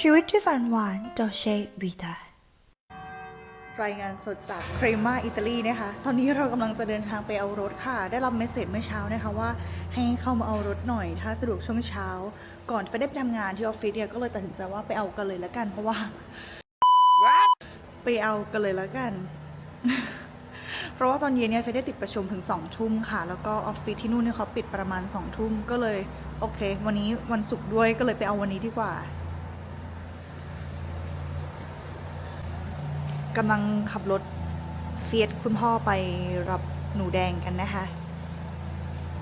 ชีวิตที่แสนหวานดอเชวิตารายงานสดจากเครมาอิตาลีนะคะ ตอนนี้เรากำลังจะเดินทางไปเอารถค่ะ ได้รับเมสเซจเมื่อเช้านะคะว่าให้เข้ามาเอารถหน่อย ถ้าสะดวกช่วงเช้า ก่อนไปได้ไปทำงานที่ออฟฟิศเนี่ยก็เลยตัดสินใจว่าไปเอากันเลยละกัน เพราะว่า ไปเอากันเลยละกัน เพราะว่าตอนเย็นเนี่ยเฟได้ติดประชุมถึง2องทุ่มค่ะ แล้วก็ออฟฟิศที่นู่นเนี่ยเขาปิดประมาณ2องทุ่มก็เลยโอเค วันนี้วันศุกร์ด้วยก็เลยไปเอาวันนี้ดีกว่า กำลังขับรถเฟียสคุณพ่อไปรับหนูแดงกันนะคะ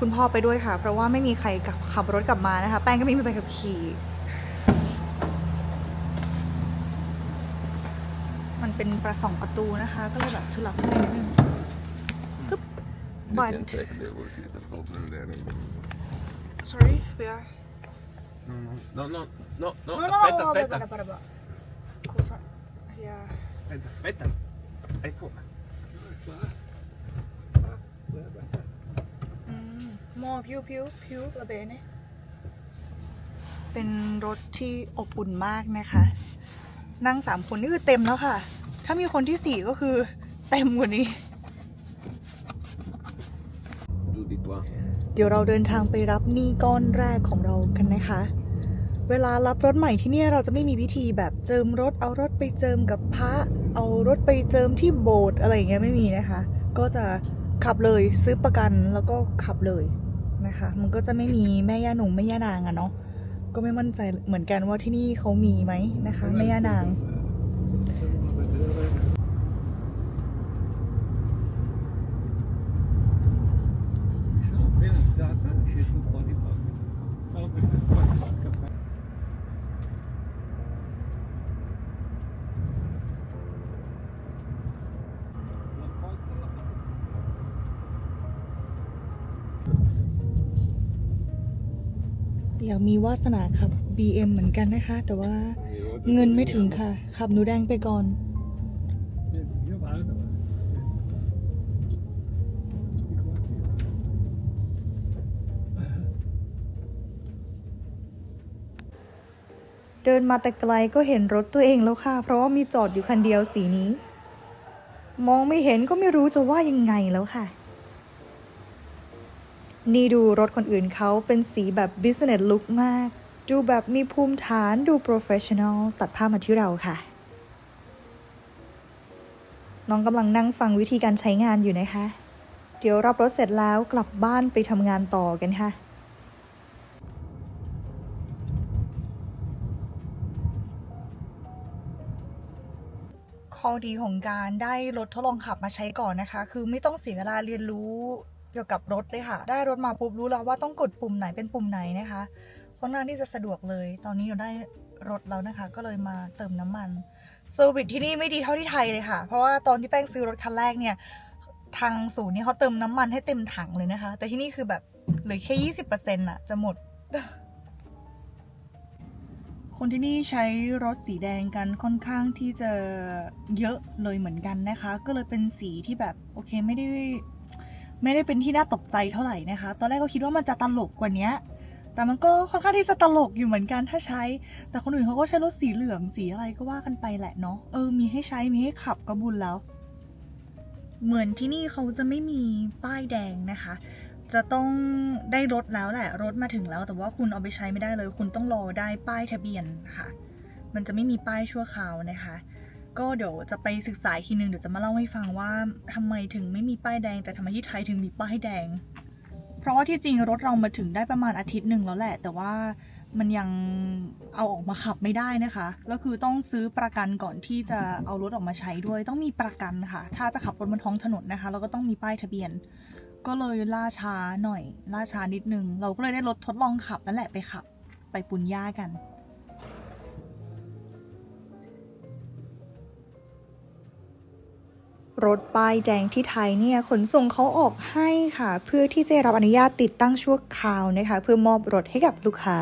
คุณพ่อไปด้วยค่ะ เพราะว่าไม่มีใครกลับขับรถกลับมานะคะ แป้งก็ไม่มีใบขับขี่ มันเป็นประสองประตูนะคะ ก็เลยแบบทุลักทุเลนิดนึงปึ๊บ You But- can take the work to the problem there. sorry we are No, no, no, no, no no aspetta, no aspetta, aspetta aspetta cosa yeah aspetta, aspetta. Ecco. อืมมอพิวพิวพิวระเบเนเป็นรถที่อบอุ่นมากนะคะ นั่งสามคนนี่คือเต็มแล้วค่ะ ถ้ามีคนที่สี่ก็คือเต็มกว่านี้ Giù di qua. เดี๋ยวเราเดินทางไปรับหนี้ก้อนแรกของเรากันนะคะ เวลารับรถใหม่ที่เนี่ยเราจะไม่มีวิธีแบบเจิมรถ เอารถไปเจิมกับพระ เอารถไปเจิมที่โบสถ์อะไรอย่างเงี้ยไม่มีนะคะ ก็จะขับเลยซื้อประกันแล้วก็ขับเลยนะคะ มันก็จะไม่มีแม่ย่าหนุ่มแม่ย่านางอะเนาะก็ไม่มั่นใจเหมือนกันว่าที่นี่เขามีไหมนะคะ แม่ย่านาง มีวาสนาขับ BM เหมือนกันนะคะ แต่ว่าเงินไม่ถึงค่ะ ขับหนูแดงไปก่อน เดินมาแต่ไกลก็เห็นรถตัวเองแล้วค่ะ เพราะว่ามีจอดอยู่คันเดียวสีนี้ มองไม่เห็นก็ไม่รู้จะว่ายังไงแล้วค่ะ นี่ดูรถคนอื่นเขาเป็นสีแบบ business look มาก ดูแบบมีภูมิฐานดู professional ตัดภาพมาที่เราค่ะ น้องกำลังนั่งฟังวิธีการใช้งานอยู่นะคะ เดี๋ยวรับรถเสร็จแล้วกลับบ้านไปทำงานต่อกันค่ะข้อดีของการได้รถทดลองขับมาใช้ก่อนนะคะ คือไม่ต้องเสียเวลาเรียนรู้ เกี่ยวกับรถเลยค่ะ ได้รถมาปุ๊บรู้แล้วว่าต้องกดปุ่มไหนเป็นปุ่มไหนนะคะค่อนข้างที่จะสะดวกเลย ตอนนี้เราได้รถแล้วนะคะ ก็เลยมาเติมน้ำมันเซอร์วิสที่นี่ไม่ดีเท่าที่ไทยเลยค่ะ เพราะว่าตอนที่แป้งซื้อรถคันแรกเนี่ย ทางศูนย์นี่เขาเติมน้ำมันให้เต็มถังเลยนะคะ แต่ที่นี่คือแบบเหลือแค่ยี่สิบเปอร์เซ็นต์อะจะหมด คนที่นี่ใช้รถสีแดงกันค่อนข้างที่จะเยอะเลยเหมือนกันนะคะ ก็เลยเป็นสีที่แบบโอเคไม่ได้ ไม่ได้เป็นที่น่าตกใจเท่าไหร่นะคะ ตอนแรกก็คิดว่ามันจะตลกกว่านี้แต่มันก็ค่อนข้างที่จะตลกอยู่เหมือนกันถ้าใช้ แต่คนอื่นเขาก็ใช้รถสีเหลืองสีอะไรก็ว่ากันไปแหละเนาะ เออ มีให้ใช้ มีให้ขับก็บุญแล้ว เหมือนที่นี่เขาจะไม่มีป้ายแดงนะคะ จะต้องได้รถแล้วแหละ รถมาถึงแล้ว แต่ว่าคุณเอาไปใช้ไม่ได้เลย คุณต้องรอได้ป้ายทะเบียนค่ะ มันจะไม่มีป้ายชั่วคราวนะคะ ก็เดี๋ยวจะไปศึกษาอีกทีนึงเดี๋ยวจะมาเล่าให้ฟังว่าทำไมถึงไม่มีป้ายแดง แต่ทำไมที่ไทยถึงมีป้ายแดง เพราะว่าที่จริงรถเรามาถึงได้ประมาณอาทิตย์หนึ่งแล้วแหละ แต่ว่ามันยังเอาออกมาขับไม่ได้นะคะแล้วคือต้องซื้อประกันก่อนที่จะเอารถออกมาใช้ด้วย ต้องมีประกันค่ะ ถ้าจะขับรถบนท้องถนนนะคะ เราก็ต้องมีป้ายทะเบียน ก็เลยล่าช้าหน่อย ล่าช้านิดนึง เราก็เลยได้รถทดลองขับนั่นแหละไปขับ ไปปุญญากัน รถป้ายแดงที่ไทยเนี่ยขนส่งเขาออกให้ค่ะ เพื่อที่จะรับอนุญาตติดตั้งชั่วคราวนะคะ เพื่อมอบรถให้กับลูกค้า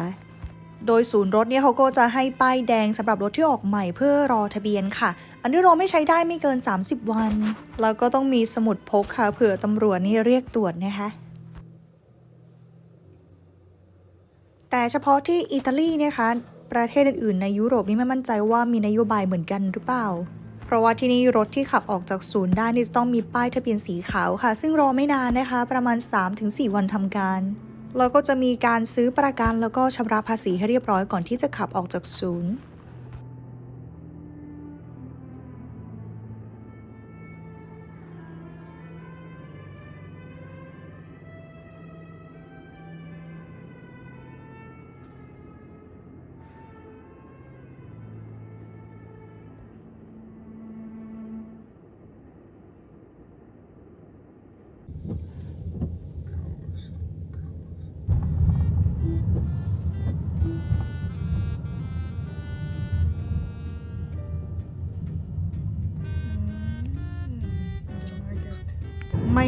โดยศูนย์รถเนี่ยเขาก็จะให้ป้ายแดงสำหรับรถที่ออกใหม่เพื่อรอทะเบียนค่ะ อันนี้รอไม่ใช้ได้ไม่เกิน 30 วัน แล้วก็ต้องมีสมุดพกค่ะเผื่อตำรวจนี่เรียกตรวจนะคะแต่เฉพาะที่อิตาลีนะคะ ประเทศอื่นๆในยุโรปนี่ไม่มั่นใจว่ามีนโยบายเหมือนกันหรือเปล่า เพราะว่าที่นี่รถที่ขับออกจากศูนย์ได้นี่จะต้องมีป้ายทะเบียนสีขาวค่ะ ซึ่งรอไม่นานนะคะ ประมาณ 3-4 วันทำการแล้วก็จะมีการซื้อประกันแล้วก็ชำระภาษีให้เรียบร้อยก่อนที่จะขับออกจากศูนย์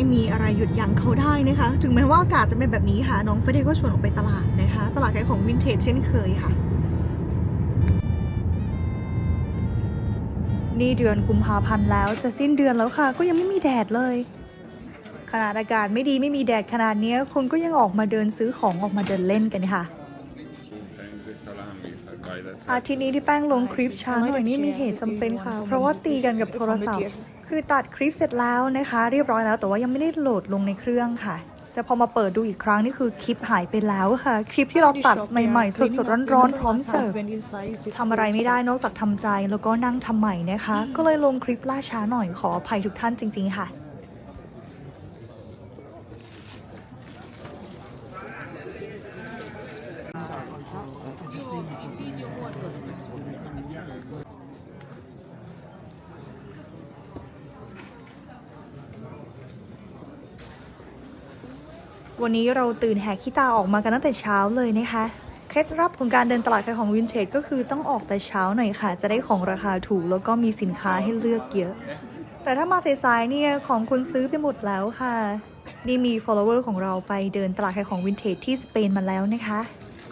ไม่มีอะไรหยุดยั้งเขาได้นะคะ ถึงแม้ว่าอากาศจะเป็นแบบนี้ค่ะ น้องเฟรเดก็ชวนออกไปตลาดนะคะ ตลาดขายของวินเทจเช่นเคยค่ะ นี่เดือนกุมภาพันธ์แล้วจะสิ้นเดือนแล้วค่ะ ก็ยังไม่มีแดดเลย ขนาดอากาศไม่ดีไม่มีแดดขนาดนี้คนก็ยังออกมาเดินซื้อของออกมาเดินเล่นกันค่ะอาทิตย์นี้ที่แป้งลงคลิปช้าหน่อยนี่มีเหตุจำเป็นค่ะ เพราะว่าตีกันกับโทรศัพท์ คือตัดคลิปเสร็จแล้วนะคะ เรียบร้อยแล้วแต่ว่ายังไม่ได้โหลดลงในเครื่องค่ะ แต่พอมาเปิดดูอีกครั้งนี่คือคลิปหายไปแล้วค่ะ คลิปที่เราตัดใหม่ๆ สดๆร้อนๆพร้อมเสิร์ฟทำอะไรไม่ได้นอกจากทำใจแล้วก็นั่งทำใหม่นะคะ ก็เลยลงคลิปล่าช้าหน่อยขออภัยทุกท่านจริง ๆ ค่ะ วันนี้เราตื่นแหกขี้ตาออกมากันตั้งแต่เช้าเลยนะคะ เคล็ดลับของการเดินตลาดขายของวินเทจก็คือต้องออกแต่เช้าหน่อยค่ะ จะได้ของราคาถูกแล้วก็มีสินค้าให้เลือกเยอะ แต่ถ้ามาสายๆเนี่ยของคุณซื้อไปหมดแล้วค่ะ นี่มี follower ของเราไปเดินตลาดขายของวินเทจที่สเปนมาแล้วนะคะ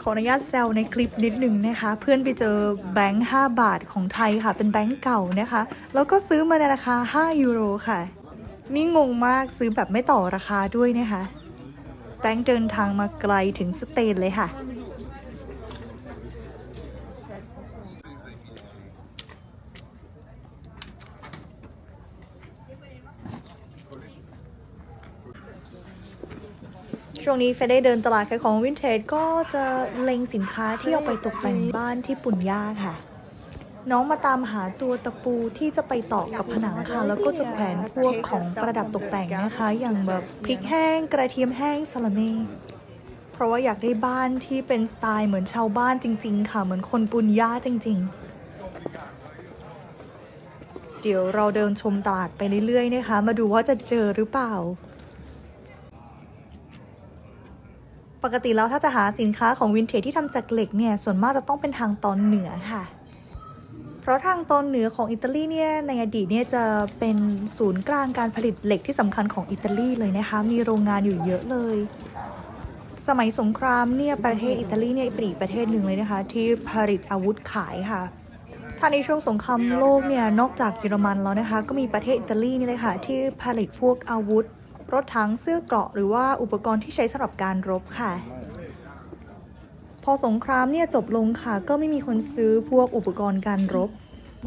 ขออนุญาตแซวในคลิปนิดนึงนะคะ เพื่อนไปเจอแบงค์5บาทของไทยค่ะ เป็นแบงค์เก่านะคะ แล้วก็ซื้อมาในราคา 5 ยูโรค่ะ นี่งงมากซื้อแบบไม่ต่อราคาด้วยนะคะ แบงค์เดินทางมาไกลถึงสเปนเลยค่ะ ช่วงนี้เฟได้เดินตลาดขายของวินเทจก็จะเล็งสินค้าที่เอาไปตกแต่งบ้านที่ปุ่นย่าค่ะ น้องมาตามหาตัวตะปูที่จะไปตอกกับผนังค่ะ แล้วก็จะแขวนพวกของประดับตกแต่งนะคะ อย่างแบบพริกแห้ง กระเทียมแห้งสลัเม่เพราะว่าอยากได้บ้านที่เป็นสไตล์เหมือนชาวบ้านจริง ๆ ค่ะ เหมือนคนปุญญาจริง ๆเดี๋ยวเราเดินชมตลาดไปเรื่อยๆนะคะ มาดูว่าจะเจอหรือเปล่า ปกติแล้วถ้าจะหาสินค้าของวินเทจที่ทำจากเหล็กเนี่ย ส่วนมากจะต้องเป็นทางตอนเหนือค่ะ ราะทางตอนเหนือของอิตาลีเนี่ยในอดีตเนี่ยจะเป็นศูนย์กลางการผลิตเหล็กที่สำคัญของอิตาลีเลยนะคะ มีโรงงานอยู่เยอะเลย สมัยสงครามเนี่ยประเทศอิตาลีเนี่ยเป็นอีกประเทศหนึ่งเลยนะคะ ที่ผลิตอาวุธขายค่ะถ้าในช่วงสงครามโลกเนี่ยนอกจากเยอรมันแล้วนะคะ ก็มีประเทศอิตาลีนี่เลยค่ะ ที่ผลิตพวกอาวุธ รถถังเสื้อเกราะหรือว่าอุปกรณ์ที่ใช้สำหรับการรบค่ะ พอสงครามเนี่ยจบลงค่ะ ก็ไม่มีคนซื้อพวกอุปกรณ์การรบ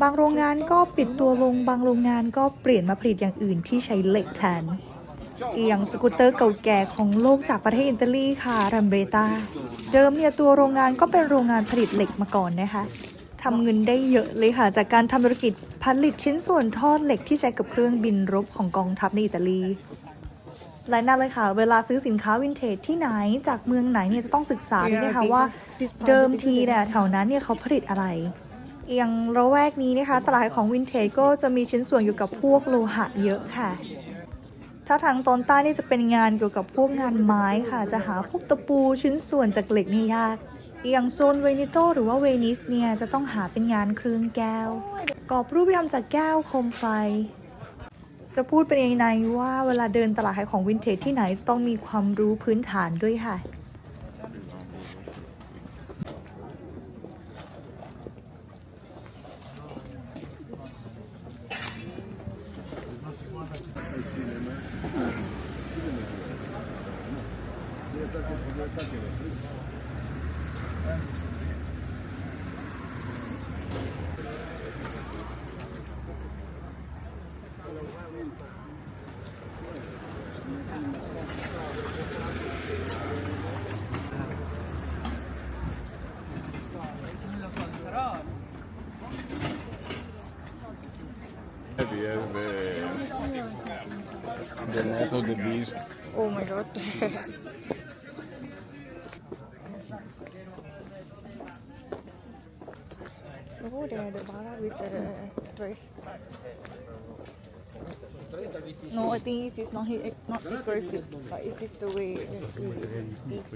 บางโรงงานก็ปิดตัวลง บางโรงงานก็เปลี่ยนมาผลิตอย่างอื่นที่ใช้เหล็กแทน เอียงสกูตเตอร์เก่าแก่ของโลกจากประเทศอิตาลีค่ะรัมเบตาเดิมเนี่ยตัวโรงงานก็เป็นโรงงานผลิตเหล็กมาก่อนนะคะทำเงินได้เยอะเลยค่ะ จากการทำธุรกิจผลิตชิ้นส่วนทอดเหล็กที่ใช้กับเครื่องบินรบของกองทัพในอิตาลีและนั่นเลยค่ะ เวลาซื้อสินค้าวินเทจที่ไหนจากเมืองไหนเนี่ยจะต้องศึกษาด้วยนะคะว่าเดิมทีเนี่ยแถวนั้นเนี่ยเขาผลิตอะไร อย่างระแวกนี้นะคะ ตลาดของวินเทจก็จะมีชิ้นส่วนเกี่ยวกับพวกโลหะเยอะค่ะ ถ้าทางตอนใต้นี่จะเป็นงานเกี่ยวกับพวกงานไม้ค่ะ จะหาพวกตะปูชิ้นส่วนจากเหล็กนี่ยากอย่างโซนเวนิโตหรือว่าเวนิสเนี่ยจะต้องหาเป็นงานเครื่องแก้วกรอบรูปทำจากแก้วโคมไฟ จะพูดเป็นยังไงว่าเวลาเดินตลาดขายของวินเทจที่ไหนจะต้องมีความรู้พื้นฐานด้วยค่ะ yes, babe. The net of the bees. Oh my god. oh, they are the bar with the dress. No, I think it's not his, not his person, but it's just the way he speaks.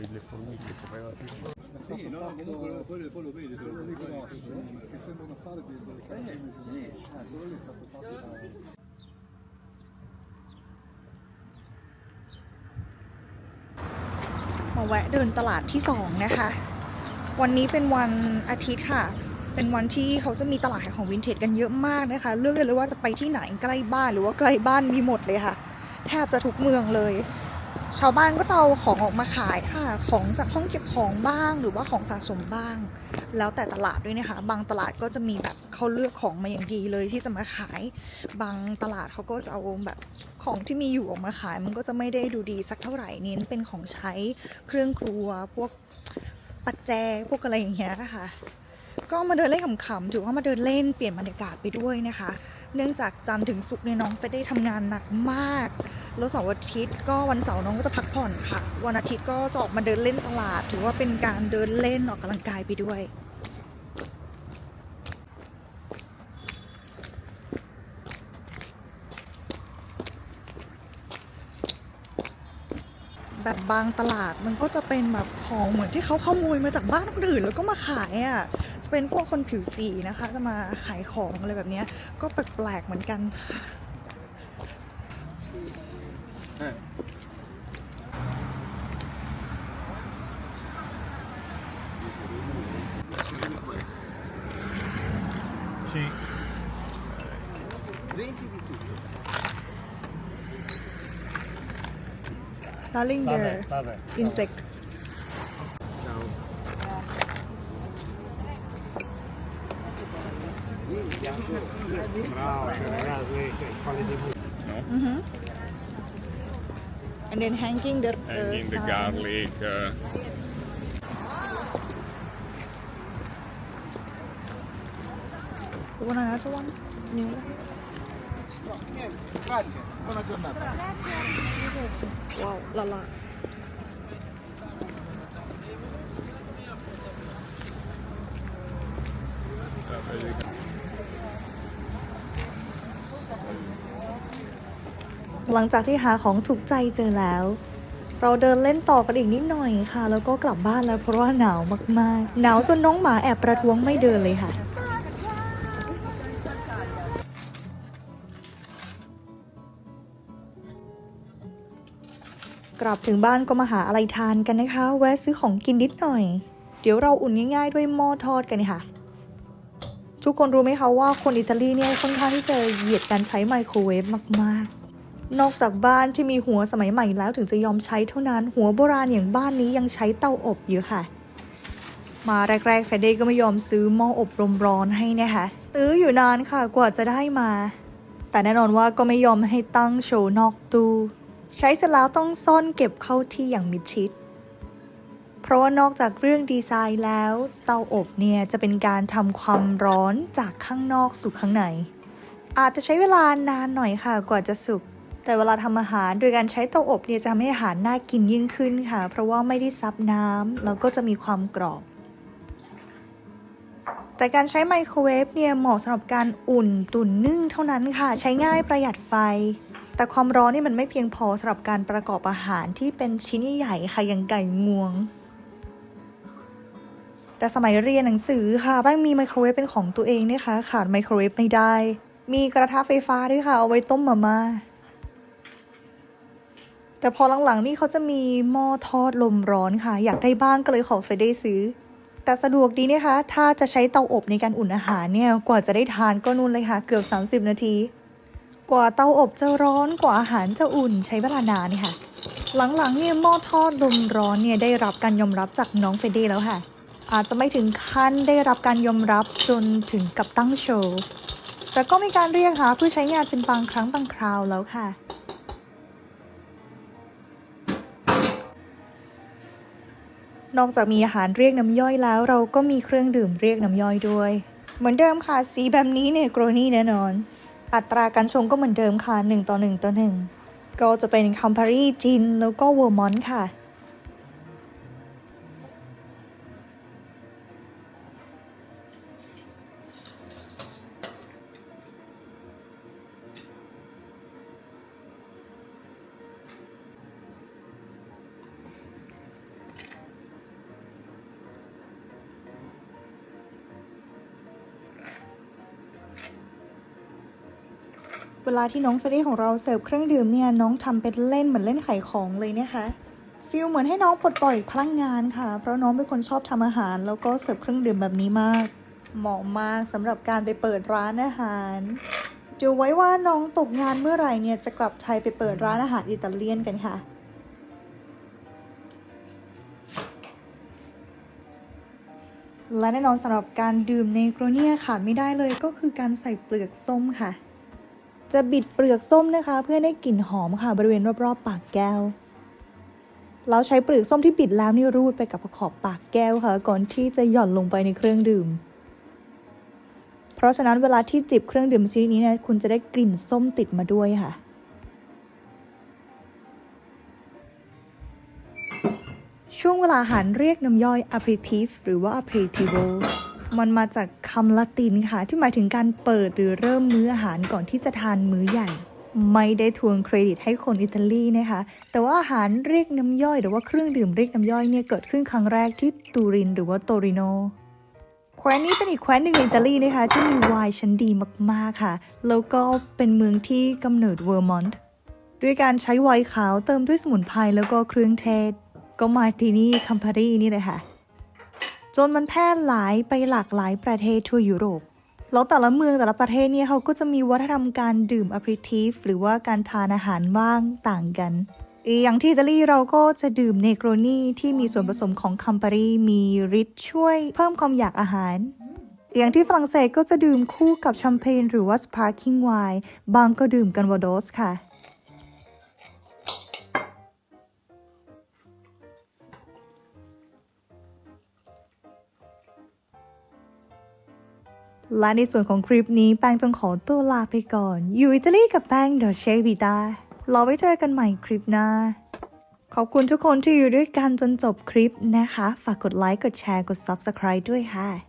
Sì, no, comunque poi, poi lo vedi, se lo riconosci. che sembrano fare dei dei- sì, ah, quello lì è stato fatto da- มาแวะเดินตลาดที่สองนะคะ วันนี้เป็นวันอาทิตย์ค่ะ เป็นวันที่เขาจะมีตลาดขายของวินเทจกันเยอะมากนะคะ เลือกได้เลยว่าจะไปที่ไหนใกล้บ้านหรือว่าไกลบ้านมีหมดเลยค่ะ แทบจะทุกเมืองเลย ชาวบ้านก็จะเอาของออกมาขายค่ะ ของจากห้องเก็บของบ้าง หรือว่าของสะสมบ้าง แล้วแต่ตลาดด้วยนะคะ บางตลาดก็จะมีแบบเขาเลือกของมาอย่างดีเลยที่จะมาขาย บางตลาดเขาก็จะเอาแบบของที่มีอยู่ออกมาขาย มันก็จะไม่ได้ดูดีสักเท่าไหร่เน้นเป็นของใช้เครื่องครัวพวกปัจแจพวกอะไรอย่างเงี้ยนะคะ ก็มาเดินเล่นขำๆถือว่ามาเดินเล่นเปลี่ยนบรรยากาศไปด้วยนะคะ เนื่องจากจันทร์ถึงศุกร์เนี่ยน้องเฟดได้ทำงานหนักมาก แล้วเสาร์อาทิตย์ ก็วันเสาร์น้องก็จะพักผ่อนค่ะ วันอาทิตย์ก็จะออกมาเดินเล่นตลาด ถือว่าเป็นการเดินเล่นออกกำลังกายไปด้วยแบบบางตลาดมันก็จะเป็นแบบของเหมือนที่เขาขโมยมาจากบ้านคนอื่นแล้วก็มาขายอะ่ะ จะเป็นพวกคนผิวสีนะคะ จะมาขายของอะไรแบบเนี้ยก็แปลกๆเหมือนกัน Darling the insect Mhm. And then hanging the uh, Hanging the garlic. Uh, one. Grazie, buona giornata. Wow, la la. หลังจากที่หาของถูกใจเจอแล้ว เราเดินเล่นต่อกันอีกนิดหน่อยค่ะ แล้วก็กลับบ้านแล้วเพราะว่าหนาวมากๆ หนาวจนน้องหมาแอบประท้วงไม่เดินเลยค่ะกลับถึงบ้านก็มาหาอะไรทานกันนะคะ แวะซื้อของกินนิดหน่อย เดี๋ยวเราอุ่นง่ายๆด้วยหม้อทอดกันค่ะ ทุกคนรู้ไหมคะว่าคนอิตาลีเนี่ยค่อนข้างที่จะเหยียดการใช้ไมโครเวฟมากๆ นอกจากบ้านที่มีหัวสมัยใหม่แล้วถึงจะยอมใช้เท่านั้น หัวโบราณอย่างบ้านนี้ยังใช้เตาอบอยู่ค่ะ มาแรกๆเฟเดก็ไม่ยอมซื้อหม้ออบลมร้อนให้นะคะตื้ออยู่นานค่ะกว่าจะได้มา แต่แน่นอนว่าก็ไม่ยอมให้ตั้งโชว์นอกตู้ใช้เสร็จแล้วต้องซ่อนเก็บเข้าที่อย่างมิดชิด เพราะว่านอกจากเรื่องดีไซน์แล้ว เตาอบเนี่ยจะเป็นการทำความร้อนจากข้างนอกสู่ข้างใน อาจจะใช้เวลานานหน่อยค่ะกว่าจะสุก แต่เวลาทำอาหารโดยการใช้เตาอบเนี่ยจะทำให้อาหารน่ากินยิ่งขึ้นค่ะ เพราะว่าไม่ได้ซับน้ำแล้วก็จะมีความกรอบ แต่การใช้ไมโครเวฟเนี่ยเหมาะสำหรับการอุ่นตุ๋นนึ่งเท่านั้นค่ะ ใช้ง่ายประหยัดไฟ แต่ความร้อนนี่มันไม่เพียงพอสำหรับการประกอบอาหารที่เป็นชิ้นใหญ่ค่ะอย่างไก่งวงแต่สมัยเรียนหนังสือค่ะแป้งมีไมโครเวฟเป็นของตัวเองนะคะ ขาดไมโครเวฟไม่ได้ มีกระทะไฟฟ้าด้วยค่ะ เอาไว้ต้มมาม่า แต่พอหลังๆนี่เขาจะมีหม้อทอดลมร้อนค่ะ อยากได้บ้างก็เลยขอเฟยได้ซื้อ แต่สะดวกดีนะคะ ถ้าจะใช้เตาอบในการอุ่นอาหารเนี่ยกว่าจะได้ทานก็นู่นเลยค่ะ เกือบ 30 นาที กว่าเตาอบจะร้อนกว่าอาหารจะอุ่นใช้เวลานานค่ะ หลังๆเนี่ยหม้อทอดลมร้อนเนี่ยได้รับการยอมรับจากน้องเฟเดแล้วค่ะ อาจจะไม่ถึงขั้นได้รับการยอมรับจนถึงกับตั้งโชว์แต่ก็มีการเรียกหาเพื่อใช้งานเป็นบางครั้งบางคราวแล้วค่ะ นอกจากมีอาหารเรียกน้ำย่อยแล้ว เราก็มีเครื่องดื่มเรียกน้ำย่อยด้วย เหมือนเดิมค่ะ สีแบบนี้เนี่ยโกรนี่แน่นอน อัตราการชงก็เหมือนเดิมค่ะ 1 ต่อ 1 ต่อ 1 ก็จะเป็นคัมพารีจินแล้วก็เวอร์มอนต์ค่ะ เวลาที่น้องเฟรรี่ของเราเสิร์ฟเครื่องดื่มเนี่ยน้องทำเป็นเล่นเหมือนเล่นไขของเลยนะคะฟิลเหมือนให้น้องปลดปล่อยพลังงานค่ะ เพราะน้องเป็นคนชอบทำอาหาร แล้วก็เสิร์ฟเครื่องดื่มแบบนี้มาก เหมาะมากสำหรับการไปเปิดร้านอาหารดูไว้ว่าน้องตกงานเมื่อไหร่เนี่ยจะกลับไทยไปเปิดร้านอาหารอิตาเลียนกันค่ะและแน่นอนสำหรับการดื่มเนโกรเนียขาดไม่ได้เลยก็คือการใส่เปลือกส้มค่ะ จะบิดเปลือกส้มนะคะ เพื่อได้กลิ่นหอมค่ะบริเวณรอบๆ ปากแก้ว เราใช้เปลือกส้มที่บิดแล้วนี่รูดไปกับขอบปากแก้วค่ะ ก่อนที่จะหย่อนลงไปในเครื่องดื่ม เพราะฉะนั้นเวลาที่จิบเครื่องดื่มชนิดนี้เนี่ยคุณจะได้กลิ่นส้มติดมาด้วยค่ะช่วงเวลาอาหารเรียกน้ำย่อย aperitif หรือว่า aperitivo มันมาจากคำละตินค่ะ ที่หมายถึงการเปิดหรือเริ่มมื้ออาหารก่อนที่จะทานมื้อใหญ่ ไม่ได้ทวงเครดิตให้คนอิตาลีนะคะ แต่ว่าอาหารเรียกน้ำย่อย หรือว่าเครื่องดื่มเรียกน้ำย่อยเนี่ยเกิดขึ้นครั้งแรกที่ตูรินหรือว่าโตริโนแคว้นนี้เป็นอีกแคว้นหนึ่งในอิตาลีนะคะ ที่มีไวน์ชั้นดีมากๆค่ะ แล้วก็เป็นเมืองที่กำเนิดเวอร์มอนต์ด้วยการใช้ไวน์ขาวเติมด้วยสมุนไพรแล้วก็เครื่องเทศ ก็มาที่นี่คัมพารีนี่เลยค่ะ จนมันแพร่หลายไปหลากหลายประเทศทั่วยุโรป แล้วแต่ละเมืองแต่ละประเทศเนี่ยเขาก็จะมีวัฒนธรรมการดื่มอ p ริทีฟหรือว่าการทานอาหารว่างต่างกัน อย่างที่อิตาลีเราก็จะดื่มเนโกรนีที่มีส่วนผสมของคัมปารีมีฤทธิ์ช่วยเพิ่มความอยากอาหารอย่างที่ฝรั่งเศสก็จะดื่มคู่กับแชมเปญหรือว่าสปาร์คิงไวน์บางก็ดื่มกันวาโดสค่ะ และในส่วนของคลิปนี้แป้งจงขอตัวลาไปก่อน อยู่อิตาลีกับแป้งดอเชวิตารอไว้เจอกันใหม่คลิปหน้า ขอบคุณทุกคนที่อยู่ด้วยกันจนจบคลิปนะคะ ฝากกดไลค์ กดแชร์ กด Subscribe ด้วยค่ะ